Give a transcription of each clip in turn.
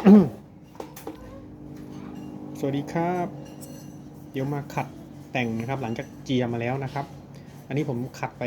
สวัสดีครับ เดี๋ยวมาขัดแต่งนะครับ หลังจากเจียมาแล้วนะครับ อันนี้ผมขัดไป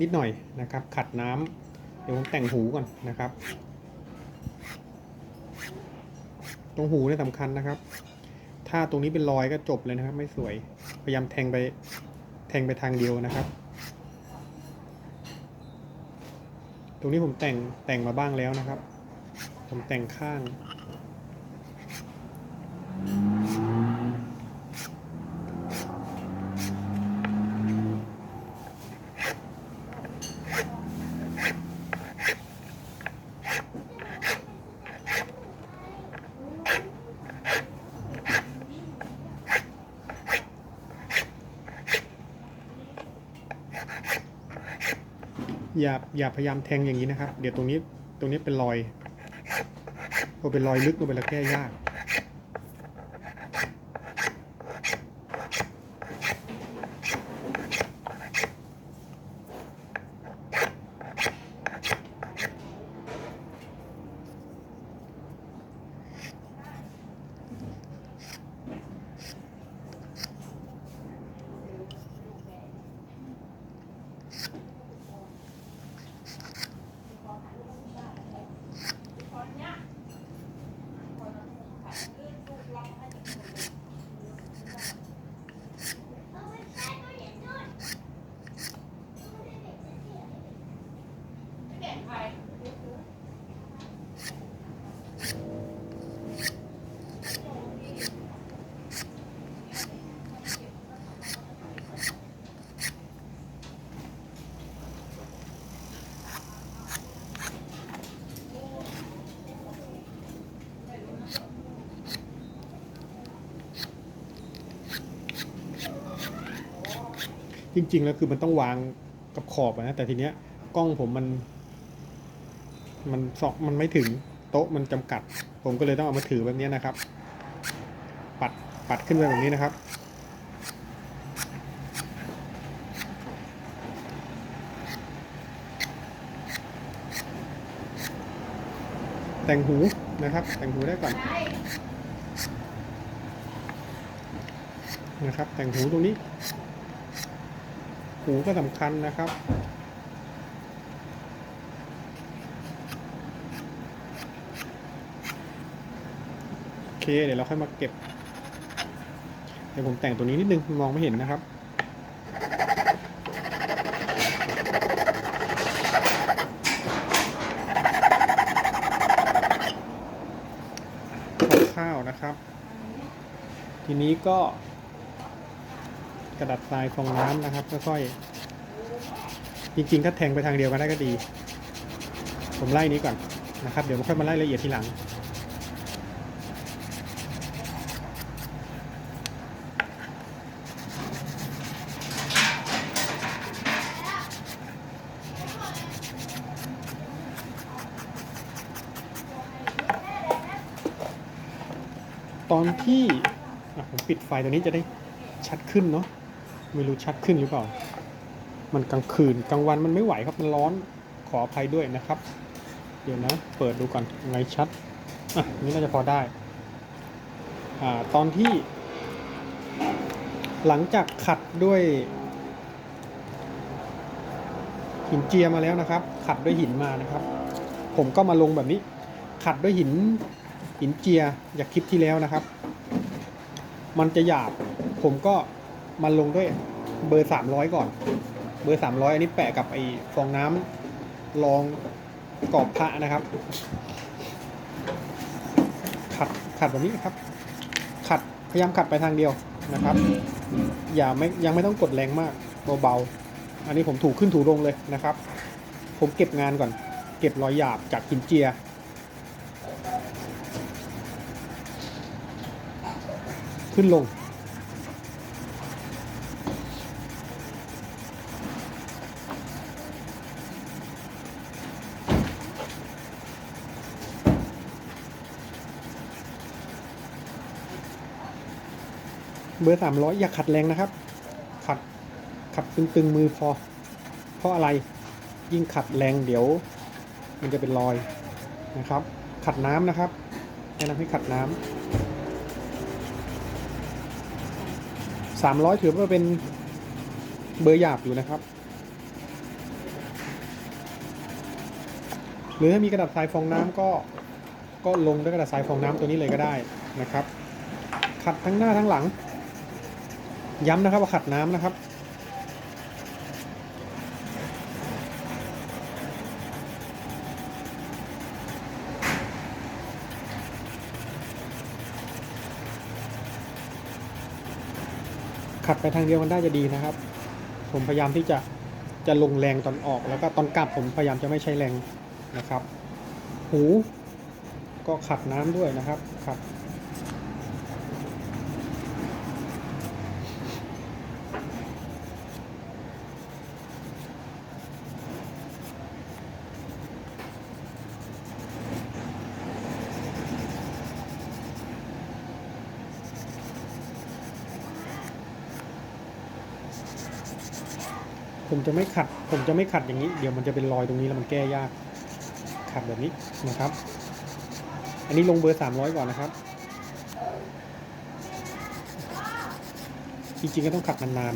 นิดหน่อยนะครับ ขัดน้ำเดี๋ยวผมแต่งหูก่อนนะครับ ตรงหูเนี่ยสำคัญนะครับ ถ้าตรงนี้เป็นรอยก็จบเลยนะครับ ไม่สวย พยายามแทงไปแทงไปทางเดียวนะครับ ตรงนี้ผมแต่งแต่งมาบ้างแล้วนะครับ ผมแต่งข้าง อย่าอย่าพยายามแทงอย่างนี้นะครับ เดี๋ยวตรงนี้ตรงนี้เป็นรอยพอเป็นรอยลึกลงไปแล้วแก้ยาก ริง ๆ แล้วคือมันต้องวางกับขอบนะแต่ทีเนี้ยกล้องผมมัน มันสองมันไม่ถึงโต๊ะมันจำกัด ผมก็เลยต้องเอามาถือแบบนี้นะครับ ปัดปัดขึ้นไปแบบนี้นะครับแต่งหูนะครับ แต่งหูได้ก่อนนะครับ แต่งหูตรงนี้ หูก็สำคัญนะครับ โอเค เดี๋ยวเราค่อยมาเก็บ เดี๋ยวผมแต่งตัวนี้นิดนึง มองไม่เห็นนะครับข้าวนะครับ ทีนี้ก็ กระดาษทรายฟองน้ำนะครับค่อยๆจริงๆ ถ้าแทงไปทางเดียวกันได้ก็ดี ผมไล่นี้ก่อนนะครับ เดี๋ยวมค่อยมาไล่ละเอียดทีหลัง ตอนที่ผมปิดไฟตัวนี้จะได้ชัดขึ้นเนาะ ไม่รู้ชัดขึ้นหรือเปล่า มันกลางคืนกลางวันมันไม่ไหวครับมันร้อนขออภัยด้วยนะครับ เดี๋ยวนะ เปิดดูก่อนไงชัดอะนี่น่าจะพอได้อ่าตอนที่ หลังจากขัดด้วยหินเจียมาแล้วนะครับ ขัดด้วยหินมานะครับ ผมก็มาลงแบบนี้ ขัดด้วยหินหินเจียจากคลิปที่แล้วนะครับ มันจะหยาบผมก็ มาลงด้วยเบอร์สามร้อยก่อน เบอร์สามร้อยอันนี้แปะกับไอ้ฟองน้ำรองกรอบพระนะครับ ขัดขัดแบบนี้ครับ ขัดพยายามขัดไปทางเดียวนะครับ อย่าไม่ยังไม่ต้องกดแรงมากเบาๆอันนี้ผมถูขึ้นถูลงเลยนะครับ ผมเก็บงานก่อน เก็บรอยหยาบจากหินเจียขึ้นลง เบอร์สามร้อยอย่าขัดแรงนะครับ ขัดขัดตึงๆมือพอเพราะอะไรยิ่งขัดแรงเดี๋ยว มันจะเป็นรอยนะครับ ขัดน้ำนะครับแนะนำให้ขัดน้ำสามร้อยถือว่าเป็นเบอร์หยาบอยู่นะครับ หรือถ้ามีกระดาษทรายฟองน้ำก็ก็ลงด้วยกระดาษทรายฟองน้ำตัวนี้เลยก็ได้นะครับ ขัดทั้งหน้าทั้งหลัง ย้ำนะครับว่าขัดน้ำนะครับ ขัดไปทางเดียวมันได้จะดีนะครับ ผมพยายามที่จะจะลงแรงตอนออกแล้วก็ตอนกลับผมพยายามจะไม่ใช้แรงนะครับ หู ก็ขัดน้ำด้วยนะครับขัด ผมจะไม่ขัด ผมจะไม่ขัดอย่างนี้ เดี๋ยวมันจะเป็นรอยตรงนี้แล้วมันแก้ยาก ขัดแบบนี้นะครับ อันนี้ลงเบอร์สามร้อยก่อนนะครับ จริงๆก็ต้องขัดนาน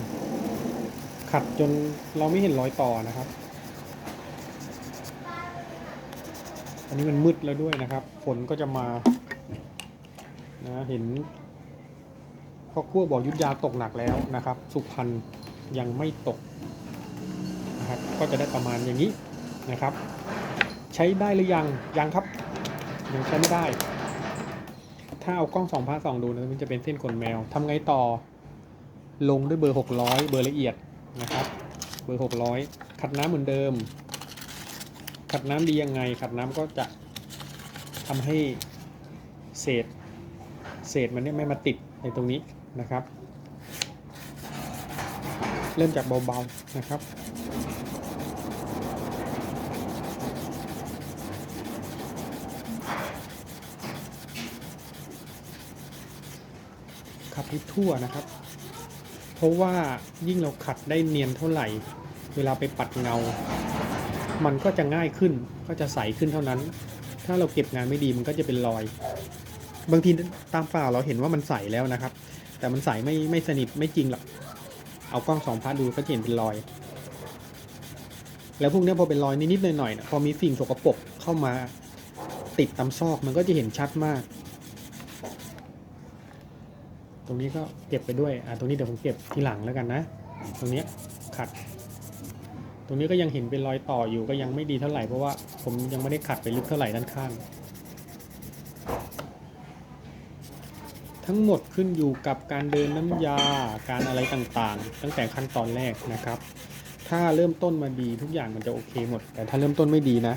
ๆ ขัดจนเราไม่เห็นรอยต่อนะครับ อันนี้มันมืดแล้วด้วยนะครับ ฝนก็จะมา นะเห็นพ่อครัวบอกยุทธยาตกหนักแล้วนะครับ สุพรรณยังไม่ตก ก็จะได้ประมาณอย่างนี้นะครับ ใช้ได้หรือยังยังครับยังใช้ไม่ได้ ถ้าเอากล้องสองพาสองดูนะมันจะเป็นเส้นขนแมวทำไงต่อ ลงด้วยเบอร์ 600 เบอร์ละเอียดนะครับ เบอร์ 600 ขัดน้ำเหมือนเดิม ขัดน้ำดียังไง ขัดน้ำก็จะทำให้เศษเศษมันเนี่ยไม่มาติดในตรงนี้นะครับ เริ่มจากเบาๆนะครับ ให้ทั่วนะครับ เพราะว่ายิ่งเราขัดได้เนียนเท่าไหร่ เวลาไปปัดเงา มันก็จะง่ายขึ้นก็จะใสขึ้นเท่านั้น ถ้าเราเก็บงานไม่ดีมันก็จะเป็นรอย บางทีตามฝ่าเราเห็นว่ามันใสแล้วนะครับ แต่มันใสไม่ไม่สนิทไม่จริงหรอกเอากล้องสองพัดดูก็เห็นเป็นรอย แล้วพวกนี้พอเป็นรอยนิดๆหน่อยๆนะพอมีสิ่งสกปรกเข้ามาติดตามซอกมันก็จะเห็นชัดมาก ตรงนี้ก็เก็บไปด้วย อ่า ตรงนี้เดี๋ยวผมเก็บทีหลังแล้วกันนะ ตรงนี้ขัด ตรงนี้ก็ยังเห็นเป็นรอยต่ออยู่ก็ยังไม่ดีเท่าไหร่เพราะว่าผมยังไม่ได้ขัดไปลึกเท่าไหร่ด้านข้าง ทั้งหมดขึ้นอยู่กับการเดินน้ำยา การอะไรต่างๆ ตั้งแต่ขั้นตอนแรกนะครับ ถ้าเริ่มต้นมาดีทุกอย่างมันจะโอเคหมด แต่ถ้าเริ่มต้นไม่ดีนะ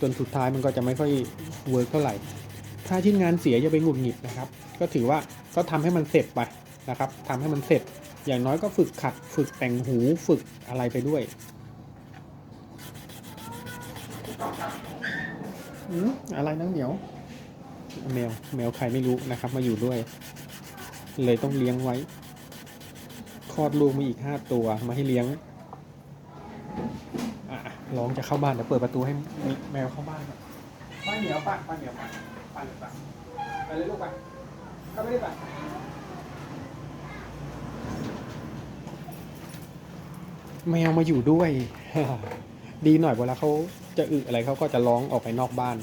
จนสุดท้ายมันก็จะไม่ค่อยเวิร์กเท่าไหร่ ถ้าชิ้นงานเสียอย่าไปหงุดหงิดนะครับ ก็ถือว่าก็ทำให้มันเสร็จไปนะครับทำให้มันเสร็จ อย่างน้อยก็ฝึกขัด ฝึกแต่งหูฝึกอะไรไปด้วยอืมอะไรนังเหนียว แมวแมวใครไม่รู้นะครับ มาอยู่ด้วย เลยต้องเลี้ยงไว้คลอดลูกมาอีกห้าตัวมาให้เลี้ยงอะร้องจะเข้าบ้านเดี๋ยวเปิดประตูให้แมวเข้าบ้านนป้าเหนียวป้าป้าเหนียวป้า ป้าเหนียวป้าไปเลยลูกไปเข้าไม่ได้ไปแมวมาอยู่ด้วย ดีหน่อยเวลาเขาจะอึอะไรเขาก็จะร้องออกไปนอกบ้าน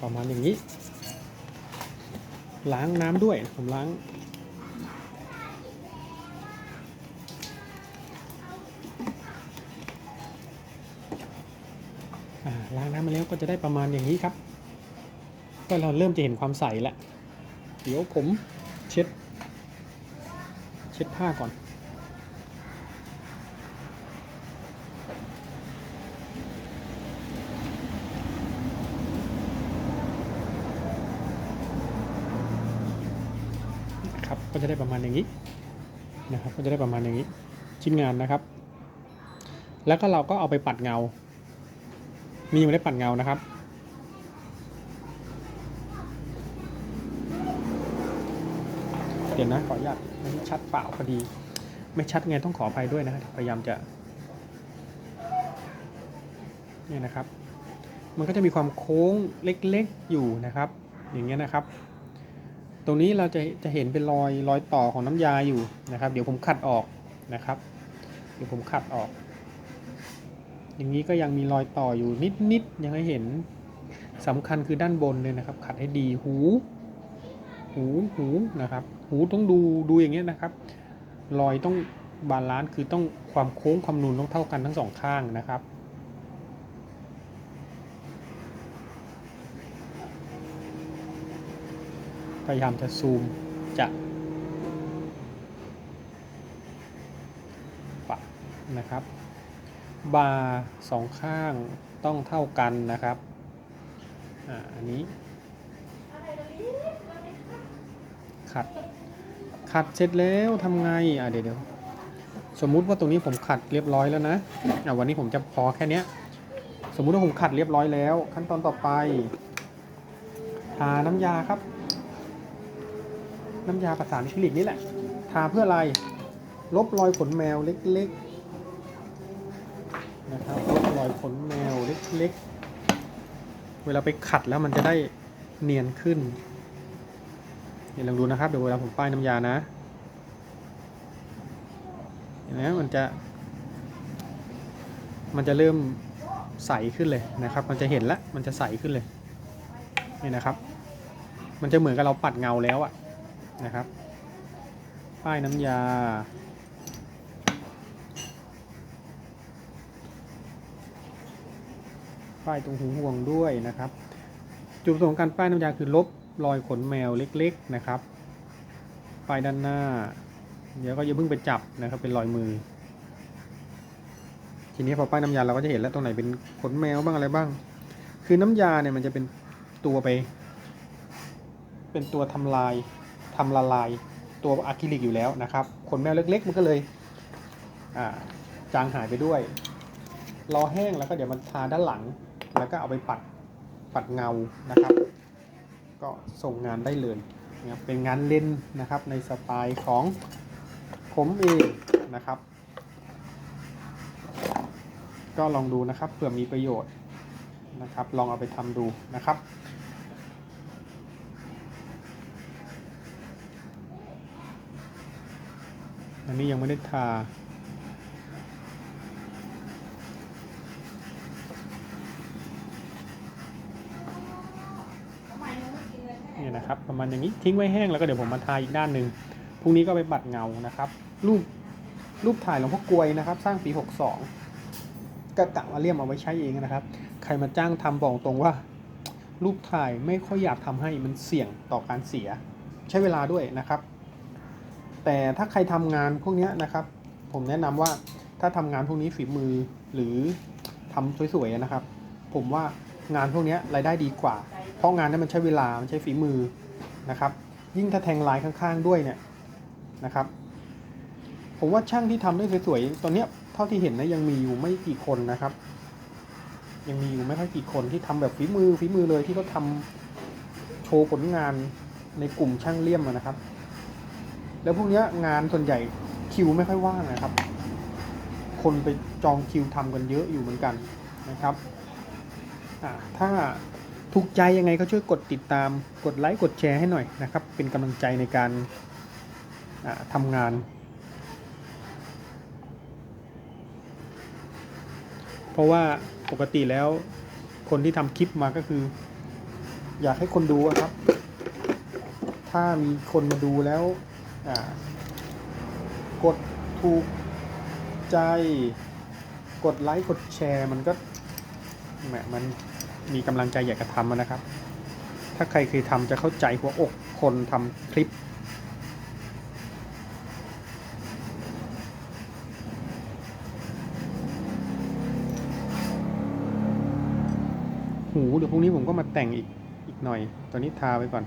ประมาณอย่างนี้ ล้างน้ำด้วยผมล้าง มาแล้วก็จะได้ประมาณอย่างนี้ครับ ก็เราเริ่มจะเห็นความใสแล้วเดี๋ยวผมเช็ด เช็ดผ้าก่อนครับก็จะได้ประมาณอย่างนี้นะครับก็จะได้ประมาณอย่างนี้ชิ้นงานนะครับ แล้วก็เราก็เอาไปปัดเงา มียังไม่ได้ปัดเงานะครับ เดี๋ยวนะขออนุญาตไม่ชัดเปล่าพอดี ไม่ชัดไงต้องขออภัยด้วยนะพยายามจะเนี่ยนะครับ มันก็จะมีความโค้งเล็กๆอยู่นะครับ อย่างเงี้ยนะครับ ตรงนี้เราจะจะเห็นเป็นรอยรอยต่อของน้ำยาอยู่นะครับ เดี๋ยวผมขัดออกนะครับ เดี๋ยวผมขัดออก อย่างนี้ก็ยังมีรอยต่ออยู่นิดๆยังให้เห็นสำคัญคือด้านบนเลยนะครับ ขัดให้ดีหู หูหูนะครับ หูต้องดูดูอย่างเงี้ยนะครับ รอยต้องบาลานซ์คือต้องความโค้งความนูนต้องเท่ากันทั้งสองข้างนะครับพยายามจะซูมจะปะนะครับ บาร์สองข้างต้องเท่ากันนะครับ อ่า อันนี้ ขัด ขัดเสร็จแล้วทำไง อ่าเดี๋ยวเดี๋ยวสมมุติว่าตรงนี้ผมขัดเรียบร้อยแล้วนะอ่าวันนี้ผมจะพอแค่เนี้ยสมมุติว่าผมขัดเรียบร้อยแล้ว ขั้นตอนต่อไป ทาน้ำยาครับ น้ำยาประสานคลินิกนี่แหละ ทาเพื่ออะไร ลบรอยขนแมวเล็กๆ นะครับลบรอยขนแมวเล็กๆ เวลาไปขัดแล้วมันจะได้เนียนขึ้นเดี๋ยวลองดูนะครับ เดี๋ยวเวลาผมป้ายน้ำยานะเห็นไหมมันจะ มันจะเริ่มใสขึ้นเลยนะครับ มันจะเห็นแล้วมันจะใสขึ้นเลย นี่นะครับ มันจะเหมือนกับเราปัดเงาแล้วอะนะครับ ป้ายน้ำยา ป้ายตรงหูห่วงด้วยนะครับ จุดประสงค์ของการป้ายน้ำยาคือลบรอยขนแมวเล็กๆนะครับ ป้ายด้านหน้า เดี๋ยวก็อย่าเพิ่งไปจับนะครับ เป็นรอยมือ ทีนี้พอป้ายน้ำยาเราก็จะเห็นแล้วตรงไหนเป็นขนแมวบ้างอะไรบ้าง คือน้ำยาเนี่ยมันจะเป็นตัวไป เป็นตัวทำลายทำละลายตัวอะคริลิกอยู่แล้วนะครับ ขนแมวเล็ก ๆ มันก็เลยอ่าจางหายไปด้วย รอแห้งแล้วก็เดี๋ยวมันทาด้านหลัง แล้วก็เอาไปปัดปัดเงานะครับ ก็ส่งงานได้เลยนะเป็นงานเล่นนะครับในสไตล์ของผมเองนะครับ ก็ลองดูนะครับเผื่อมีประโยชน์นะครับ ลองเอาไปทำดูนะครับอันนี้ยังไม่ได้ทา เนะครับ ประมาณอย่างนี้ทิ้งไว้แห้งแล้วก็เดี๋ยวผมมาทาอีกด้านหนึ่งพรุ่งนี้ก็ไปปัดเงานะครับ รูปรูปถ่ายหลวงพ่อกลวยนะครับ สร้างปี 62ก็กะมาเลี่ยมเอาไว้ใช้เองนะครับ ใครมาจ้างทำบอกตรงว่า รูปถ่ายไม่ค่อยอยากทำให้มันเสี่ยงต่อการเสีย ใช้เวลาด้วยนะครับ แต่ถ้าใครทำงานพวกนี้นะครับ ผมแนะนำว่าถ้าทำงานพวกนี้ฝีมือหรือทำสวยๆนะครับ ผมว่า งานพวกนี้รายได้ดีกว่า เพราะงานนั้นมันใช้เวลา มันใช้ฝีมือนะครับ ยิ่งถ้าแทงลายข้างๆด้วยเนี่ยนะครับ ผมว่าช่างที่ทำได้สวยๆ ตอนเนี้ยเท่าที่เห็นนะยังมีอยู่ไม่กี่คนนะครับ ยังมีอยู่ไม่ค่อยกี่คนที่ทำแบบฝีมือฝีมือเลยที่เขาทำโชว์ผลงานในกลุ่มช่างเลี่ยมนะครับ แล้วพวกนี้งานส่วนใหญ่คิวไม่ค่อยว่างนะครับ คนไปจองคิวทำกันเยอะอยู่เหมือนกันนะครับ ถ้าถูกใจยังไงก็ช่วยกดติดตามกดไลค์กดแชร์ให้หน่อยนะครับ เป็นกำลังใจในการทำงาน เพราะว่าปกติแล้วคนที่ทำคลิปมาก็คือ อยากให้คนดูครับ ถ้ามีคนมาดูแล้วกดถูกใจ กดไลค์กดแชร์มันก็แหมมัน มีกำลังใจอยากจะทำนะครับ ถ้าใครเคยทำจะเข้าใจหัวอกคนทำคลิป หูเดี๋ยวพรุ่งนี้ผมก็มาแต่งอีกอีกหน่อย ตอนนี้ทาไว้ก่อน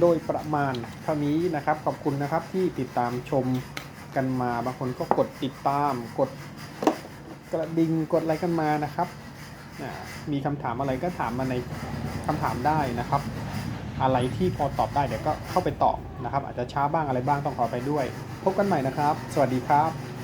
โดยประมาณเท่านี้นะครับ ขอบคุณนะครับที่ติดตามชมกันมาบางคนก็กดติดตามกด ระดิ่งกดอะไรกันมานะครับมีคำถามอะไรก็ถามมาในคำถามได้นะครับ อะไรที่พอตอบได้เดี๋ยวก็เข้าไปตอบนะครับ อาจจะช้าบ้างอะไรบ้างต้องขอไปด้วย พบกันใหม่นะครับ สวัสดีครับ